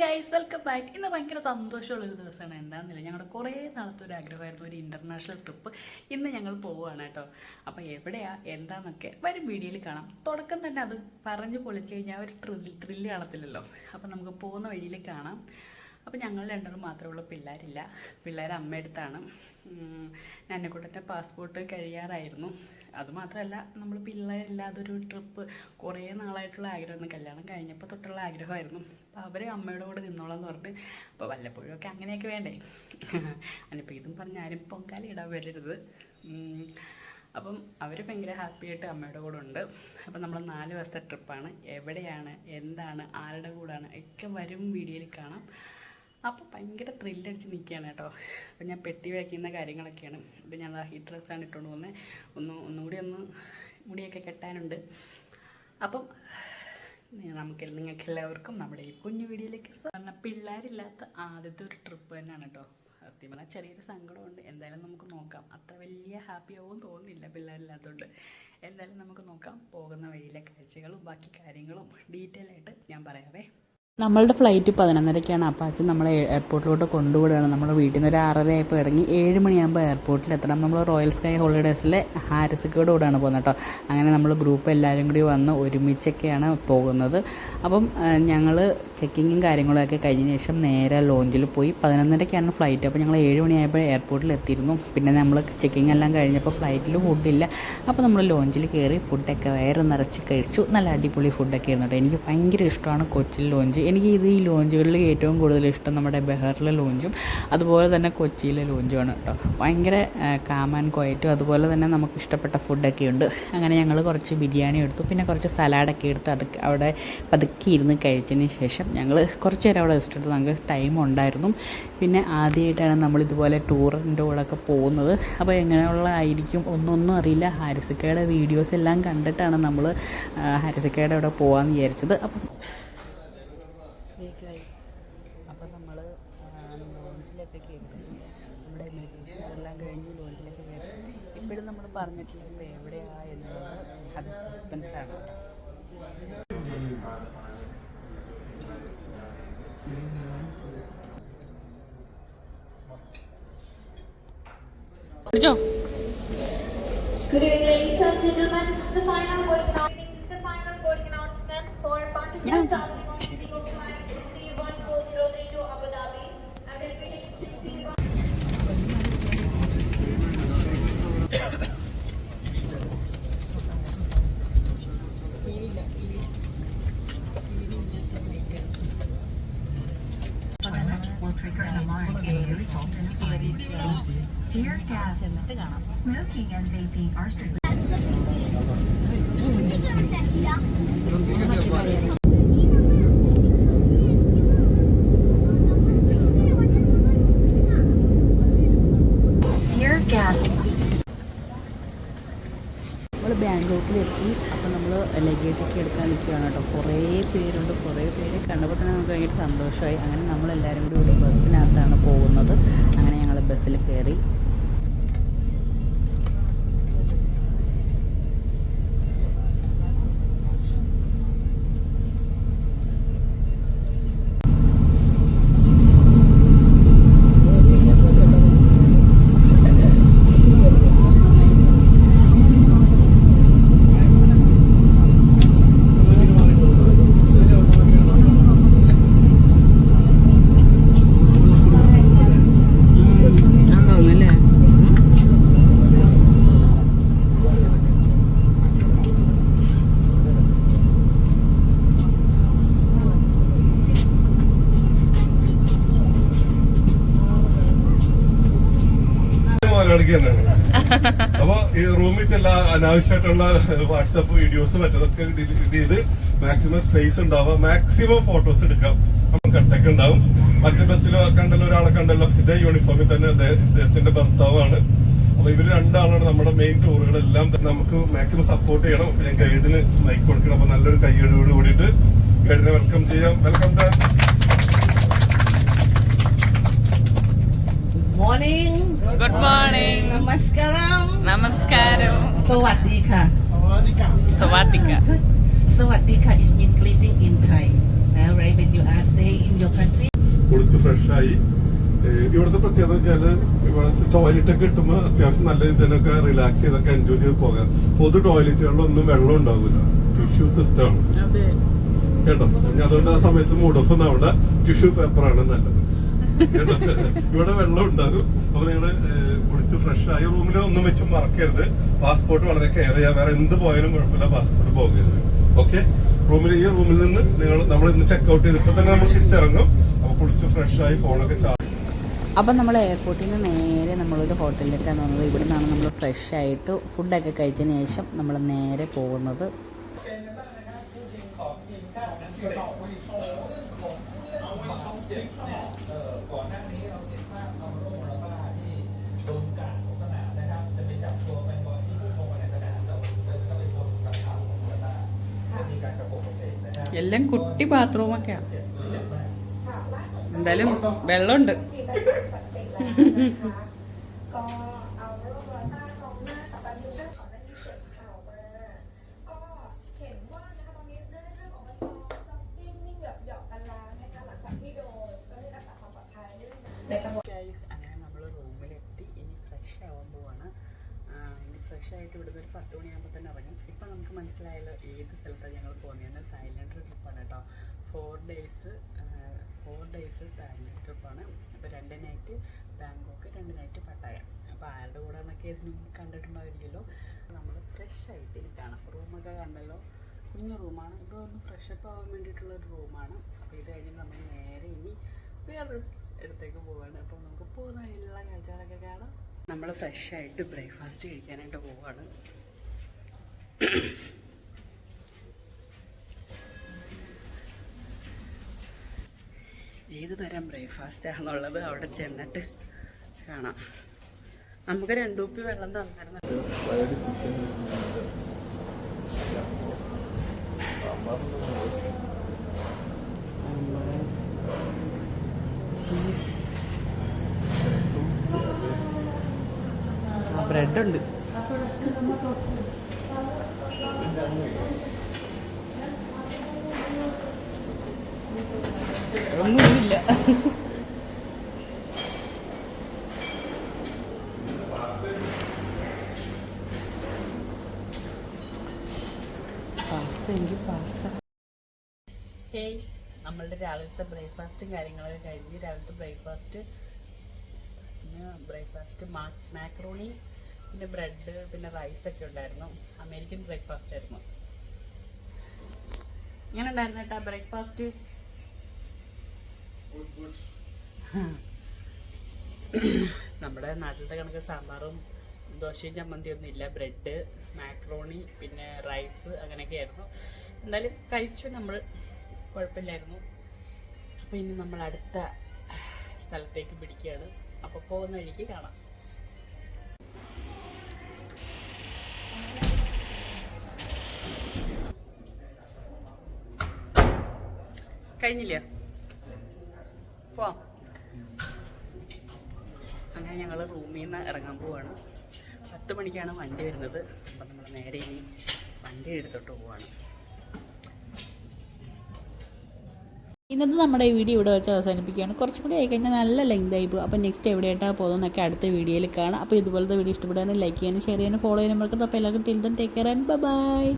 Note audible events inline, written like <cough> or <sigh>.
Guys welcome back ഇന്ന് ഭയങ്കര സന്തോഷമുള്ളൊരു ദിവസമാണ്. എന്താണെന്നില്ല ഞങ്ങളുടെ കുറേ നാളത്തെ ഒരു ആഗ്രഹമായിരുന്നു ഒരു ഇന്റർനാഷണൽ ട്രിപ്പ് ഇന്ന് ഞങ്ങൾ പോവുകയാണ് കേട്ടോ. അപ്പോൾ എവിടെയാ എന്താണെന്നൊക്കെ വരും വീഡിയോയിൽ കാണാം. തുടക്കം തന്നെ അത് പറഞ്ഞു പൊളിച്ച് കഴിഞ്ഞാൽ ഒരു ത്രില്ല് ത്രില്ല് കാണത്തില്ലല്ലോ. അപ്പോൾ നമുക്ക് പോകുന്ന വഴിയിൽ കാണാം. അപ്പോൾ ഞങ്ങൾ രണ്ടുപേരും മാത്രമേ ഉള്ളൂ. പിള്ളേരില്ല. പിള്ളേർ അമ്മയടുത്താണ് നന്നക്കുട്ടന്റെ പാസ്പോർട്ട് കഴിയാറായിരുന്നു. അതുമാത്രമല്ല നമ്മൾ പിള്ളേരില്ലാതൊരു ട്രിപ്പ് കുറേ നാളായിട്ടുള്ള ആഗ്രഹമായിരുന്നു. കല്യാണം കഴിഞ്ഞപ്പോൾ തൊട്ടുള്ള ആഗ്രഹമായിരുന്നു. അപ്പോൾ അവർ അമ്മയുടെ കൂടെ നിന്നോളാം എന്ന് പറഞ്ഞിട്ട് അപ്പോൾ വല്ലപ്പോഴും ഒക്കെ അങ്ങനെയൊക്കെ വേണ്ടേ? അതിപ്പോൾ ഇതും പറഞ്ഞ് ആരും പൊങ്കാല ഇടാൻ വരരുത്. അപ്പം അവർ ഭയങ്കര ഹാപ്പി ആയിട്ട് അമ്മയുടെ കൂടെ ഉണ്ട്. അപ്പം നമ്മൾ നാല് ദിവസത്തെ ട്രിപ്പാണ് എവിടെയാണ് എന്താണ് ആരുടെ കൂടാണ് ഒക്കെ വരും വീഡിയോയിൽ കാണാം. അപ്പോൾ ഭയങ്കര ത്രില്ലടിച്ച് നിൽക്കുകയാണ് കേട്ടോ. അപ്പോൾ ഞാൻ പെട്ടി വയ്ക്കുന്ന കാര്യങ്ങളൊക്കെയാണ്. ഇപ്പം ഞാൻ ഈ ഡ്രസ്സാണ് ഇട്ടുകൊണ്ട് പോകുന്നത് ഒന്ന് ഒന്നുകൂടി ഒന്ന് മുടിയൊക്കെ കെട്ടാനുണ്ട്. അപ്പം നമുക്ക് നിങ്ങൾക്ക് എല്ലാവർക്കും നമ്മുടെ ഈ കുഞ്ഞു വീഡിയോയിലേക്ക് പറഞ്ഞ പിള്ളേരില്ലാത്ത ആദ്യത്തെ ഒരു ട്രിപ്പ് തന്നെയാണ് കേട്ടോ. സത്യം പറഞ്ഞാൽ ചെറിയൊരു സങ്കടമുണ്ട്. എന്തായാലും നമുക്ക് നോക്കാം. അത്ര വലിയ ഹാപ്പി ആവും തോന്നുന്നില്ല പിള്ളേരില്ലാത്തതുകൊണ്ട് എന്തായാലും നമുക്ക് നോക്കാം. പോകുന്ന വഴിയിലെ കാഴ്ചകളും ബാക്കി കാര്യങ്ങളും ഡീറ്റെയിൽ ആയിട്ട് ഞാൻ പറയാവേ. നമ്മളുടെ ഫ്ലൈറ്റ് പതിനൊന്നരയ്ക്കാണ് അപ്പോൾ അച്ഛൻ നമ്മളെ എയർപോർട്ടിലോട്ട് കൊണ്ടുവിടുകയാണ്. നമ്മുടെ വീട്ടിൽ നിന്ന് ഒരു ആറര ആയപ്പോൾ ഇറങ്ങി ഏഴ് മണിയാകുമ്പോൾ എയർപോർട്ടിൽ എത്തണം. നമ്മൾ റോയൽ സ്കൈ ഹോളിഡേയ്സിലെ ഹാരിസക്കോട് കൂടെയാണ് പോകുന്നത് കേട്ടോ അങ്ങനെ നമ്മൾ ഗ്രൂപ്പ് എല്ലാവരും കൂടി വന്ന് ഒരുമിച്ചൊക്കെയാണ് പോകുന്നത്. അപ്പം ഞങ്ങൾ ചെക്കിങ്ങും കാര്യങ്ങളൊക്കെ കഴിഞ്ഞ ശേഷം നേരെ ലോഞ്ചിൽ പോയി. പതിനൊന്നരയ്ക്കാണ് ഫ്ലൈറ്റ് അപ്പോൾ ഞങ്ങൾ ഏഴ് മണിയായപ്പോൾ എയർപോർട്ടിൽ എത്തിയിരുന്നു. പിന്നെ നമ്മൾ ചെക്കിങ് എല്ലാം കഴിഞ്ഞപ്പോൾ ഫ്ലൈറ്റിൽ ഫുഡില്ല അപ്പോൾ നമ്മൾ ലോഞ്ചിൽ കയറി ഫുഡൊക്കെ വയറ് നിറച്ച് കഴിച്ചു. നല്ല അടിപൊളി ഫുഡൊക്കെ ആയിരുന്നു കേട്ടോ എനിക്ക് ഭയങ്കര ഇഷ്ടമാണ് കൊച്ചിയിൽ ലോഞ്ച് എനിക്ക് ഇത് ഈ ലോഞ്ചുകളിൽ ഏറ്റവും കൂടുതൽ ഇഷ്ടം നമ്മുടെ ബെഹറിലെ ലോഞ്ചും അതുപോലെ തന്നെ കൊച്ചിയിലെ ലോഞ്ചുമാണ് കേട്ടോ. ഭയങ്കര കാം ആൻഡ് അതുപോലെ തന്നെ നമുക്ക് ഇഷ്ടപ്പെട്ട ഫുഡൊക്കെ ഉണ്ട്. അങ്ങനെ ഞങ്ങൾ കുറച്ച് ബിരിയാണി എടുത്തു പിന്നെ കുറച്ച് സലാഡൊക്കെ എടുത്ത് അത് അവിടെ പതുക്കി ഇരുന്ന് കഴിച്ചതിന് ശേഷം ഞങ്ങൾ കുറച്ച് നേരം അവിടെ റെസ്റ്റ് എടുത്ത്. നമുക്ക് ടൈം ഉണ്ടായിരുന്നു. പിന്നെ ആദ്യമായിട്ടാണ് നമ്മൾ ഇതുപോലെ ടൂറിന്റെ കൂടെയൊക്കെ പോകുന്നത്. അപ്പോൾ എങ്ങനെയുള്ള ആയിരിക്കും ഒന്നൊന്നും അറിയില്ല. ഹാരിസക്കയുടെ വീഡിയോസ് എല്ലാം കണ്ടിട്ടാണ് നമ്മൾ ഹാരിസക്കയുടെ അവിടെ പോകാമെന്ന് വിചാരിച്ചത്. അപ്പം അപ്പോൾ നമ്മൾ ലോഞ്ചിലൊക്കെ കയറി നമ്മുടെ മെഡിറ്റേഷൻ എല്ലാം കഴിഞ്ഞ് ലോഞ്ചിലൊക്കെ കയറി ഇപ്പോഴും നമ്മൾ പറഞ്ഞിട്ടില്ല ഇപ്പോൾ എവിടെയാ എന്നുള്ളത് അത് സസ്പെൻസാണ് Good evening, ladies and gentlemen. This is the final boarding announcement. For passengers Dear guests, smoking and vaping are strictly ബാങ്കോക്കിലെത്തി അപ്പോൾ നമ്മൾ ലഗേജൊക്കെ എടുക്കാൻ നിൽക്കുകയാണ് കേട്ടോ. കുറേ പേരുണ്ട്. കുറേ പേര് കണ്ടപ്പോൾ തന്നെ നമുക്ക് ഭയങ്കര സന്തോഷമായി. അങ്ങനെ നമ്മളെല്ലാവരും കൂടി ഒരു ബസ്സിനകത്താണ് പോകുന്നത്. അങ്ങനെ ബസ്സിൽ കയറി തന്നെയാണ് അപ്പൊ ഈ റൂമിൽ ചില അനാവശ്യമായിട്ടുള്ള വാട്സപ്പ് വീഡിയോസ് മറ്റതൊക്കെ ഡിലീറ്റ് ചെയ്ത് മാക്സിമം സ്പേസ് ഉണ്ടാവുക. മാക്സിമം ഫോട്ടോസ് എടുക്കാം. കട്ടൊക്കെ ഉണ്ടാവും. മറ്റേ ബസ്സിലോ കണ്ടല്ലോ ഒരാളെ കണ്ടല്ലോ. ഇതേ യൂണിഫോമിൽ തന്നെ ഇദ്ദേഹത്തിന്റെ ഭർത്താവാണ്. അപ്പൊ ഇവർ രണ്ടാളാണ് നമ്മുടെ മെയിൻ ടൂറുകളെല്ലാം നമുക്ക് മാക്സിമം സപ്പോർട്ട് ചെയ്യണം. ഞാൻ ഗൈഡിന് മൈക്ക് കൊടുക്കണം. അപ്പൊ നല്ലൊരു കൈയ്യടിയോട് കൂടിയിട്ട് ഗൈഡിനെ വെൽക്കം ചെയ്യാം. Welcome Morning Namaskaram นมัสการม Sawadika สวัสดีค่ะ Sawadika is mean greeting in Thai. Now, right when you are staying in your country കുളിച്ച് ഫ്രഷായി ഇവിടുത്തെ പ്രത്യേകത വെച്ചാല് ഇവിടെ ടോയ്ലറ്റ് ഒക്കെ കിട്ടുമ്പോൾ അത്യാവശ്യം നല്ല ഇതിനൊക്കെ റിലാക്സ് ചെയ്തൊക്കെ എൻജോയ് ചെയ്ത് പോകാം പൊതു ടോയ്ലറ്റുകളിലൊന്നും വെള്ളം ഉണ്ടാവില്ല ടിഷ്യൂ സിസ്റ്റമാണ് അതെ കേട്ടോ ഇനി അതുകൊണ്ട് ആ സമയത്ത് മൂടൊപ്പം നമ്മുടെ ടിഷ്യൂ പേപ്പറാണ് നല്ലത് കേട്ടോ ഇവിടെ വെള്ളം ഉണ്ടാകും. അപ്പൊ നിങ്ങൾ കുളിച്ച് ഫ്രഷ് ആയി റൂമിൽ ഒന്നും വെച്ച് മറക്കരുത്. പാസ്പോർട്ട് വളരെ കെയർ ചെയ്യുക വേറെ എന്ത് പോയാലും കുഴപ്പമില്ല പാസ്പോർട്ട് പോകരുത്. ഓക്കെ റൂമിൽ ഈ റൂമിൽ നിന്ന് നിങ്ങൾ നമ്മൾ ഇന്ന് ചെക്ക്ഔട്ട് ചെയ്ത് ഇപ്പൊ തന്നെ നമ്മൾ തിരിച്ചിറങ്ങും. അപ്പൊ കുളിച്ച് ഫ്രഷ് ആയി ഫോണൊക്കെ ചാർജ് അപ്പം നമ്മൾ എയർപോർട്ടിൽ നിന്ന് നേരെ നമ്മളൊരു ഹോട്ടലിലേക്കാണ് വന്നത്. ഇവിടെ നിന്നാണ് നമ്മൾ ഫ്രഷ് ആയിട്ട് ഫുഡൊക്കെ കഴിച്ചതിന് ശേഷം നമ്മൾ നേരെ പോകുന്നത്. എല്ലാം കുട്ടി ബാത്റൂമൊക്കെയാണ് എന്തായാലും വെള്ളമുണ്ട്. <laughs> <laughs> മനസ്സിലായല്ലോ ഏത് സ്ഥലത്താണ് ഞങ്ങൾ പോകുന്നത് തായ്ലൻഡ് ട്രിപ്പാണ് കേട്ടോ. Four days four days Thailand ട്രിപ്പാണ് അപ്പോൾ രണ്ട് നൈറ്റ് ബാങ്കോക്ക് രണ്ട് നൈറ്റ് പട്ടായ അപ്പോൾ ആരുടെ കൂടെ എന്നൊക്കെ ഇതിനും കണ്ടിട്ടുണ്ടായിരിക്കുമല്ലോ. നമ്മൾ ഫ്രഷ് ആയിട്ട് ഇരിക്കുകയാണ് റൂമൊക്കെ കണ്ടല്ലോ. കുഞ്ഞു റൂമാണ് ഇപ്പോൾ ഒന്ന് ഫ്രഷ് അപ്പ് ആവാൻ വേണ്ടിയിട്ടുള്ള ഒരു റൂമാണ് അപ്പോൾ ഇത് കഴിഞ്ഞ് നമ്മൾ നേരെ ഇനി വേറൊരു ഇടത്തേക്ക് പോവാണ്. അപ്പോൾ നമുക്ക് പോകുന്ന വഴിയിലുള്ള കാഴ്ചകളൊക്കെ കാണാം. നമ്മൾ ഫ്രഷ് ആയിട്ട് ബ്രേക്ക്ഫാസ്റ്റ് കഴിക്കാനായിട്ട് പോവാണ്. ഏത് തരം ബ്രേക്ക്ഫാസ്റ്റാണെന്നുള്ളത് അവിടെ ചെന്നിട്ട് കാണാം. നമുക്ക് രണ്ടു കുപ്പി വെള്ളം തന്നായിരുന്നു. സാമ്പാർ ചീസ് സൂപ്പ് ആ ബ്രെഡ് ഉണ്ട് ഒന്നുമില്ല പാസ്ത പാസ്ത ഹേയ് നമ്മളുടെ രാവിലത്തെ ബ്രേക്ക്ഫാസ്റ്റും കാര്യങ്ങളൊക്കെ കഴിഞ്ഞ് രാവിലത്തെ ബ്രേക്ക്ഫാസ്റ്റ് പിന്നെ ബ്രേക്ക്ഫാസ്റ്റ് മാക്രോണി പിന്നെ ബ്രെഡ് പിന്നെ റൈസൊക്കെ ഉണ്ടായിരുന്നു. അമേരിക്കൻ ബ്രേക്ക്ഫാസ്റ്റ് ആയിരുന്നു. ഇങ്ങനെ ഉണ്ടായിരുന്നു കേട്ടോ ബ്രേക്ക്ഫാസ്റ്റ് <coughs> നമ്മുടെ നാട്ടിലത്തെ കണക്ക് സാമ്പാറും ദോശയും ചമ്മന്തി ഒന്നും ഇല്ല. ബ്രെഡ് മാക്രോണി പിന്നെ റൈസ് അങ്ങനെയൊക്കെ ആയിരുന്നു. എന്തായാലും കഴിച്ചു. നമ്മൾ കുഴപ്പമില്ലായിരുന്നു. അപ്പോൾ ഇനി നമ്മൾ അടുത്ത സ്ഥലത്തേക്ക് പിടിക്കുകയാണ്. അപ്പോൾ പോകുന്ന വഴിക്ക് കാണാം. കഴിഞ്ഞില്ല അങ്ങനെ ഞങ്ങൾ റൂമിൽ നിന്ന് ഇറങ്ങാൻ പോവാണ്. പത്ത് മണിക്കാണ് വണ്ടി വരുന്നത്. അപ്പം നമ്മൾ നേരെ ഇനി വണ്ടി എടുത്തോട്ട് പോവാണ്. ഇന്നത്തെ നമ്മുടെ വീഡിയോ ഇവിടെ വെച്ച് അവസാനിപ്പിക്കുകയാണ്. കുറച്ചും കൂടി ആയിക്കഴിഞ്ഞാൽ നല്ല ലെങ്ത് ആയി പോകും. അപ്പോൾ നെക്സ്റ്റ് എവിടെയായിട്ടാണ് പോകുന്നതെന്നൊക്കെ അടുത്ത വീഡിയോയിൽ കാണാം. അപ്പോൾ ഇതുപോലത്തെ വീഡിയോ ഇഷ്ടപ്പെടാനും ലൈക്ക് ചെയ്യാനും ഷെയർ ചെയ്യാനും ഫോളോ ചെയ്യാനും മറക്കരുത്. അപ്പോൾ എല്ലാവർക്കും till then take care and bye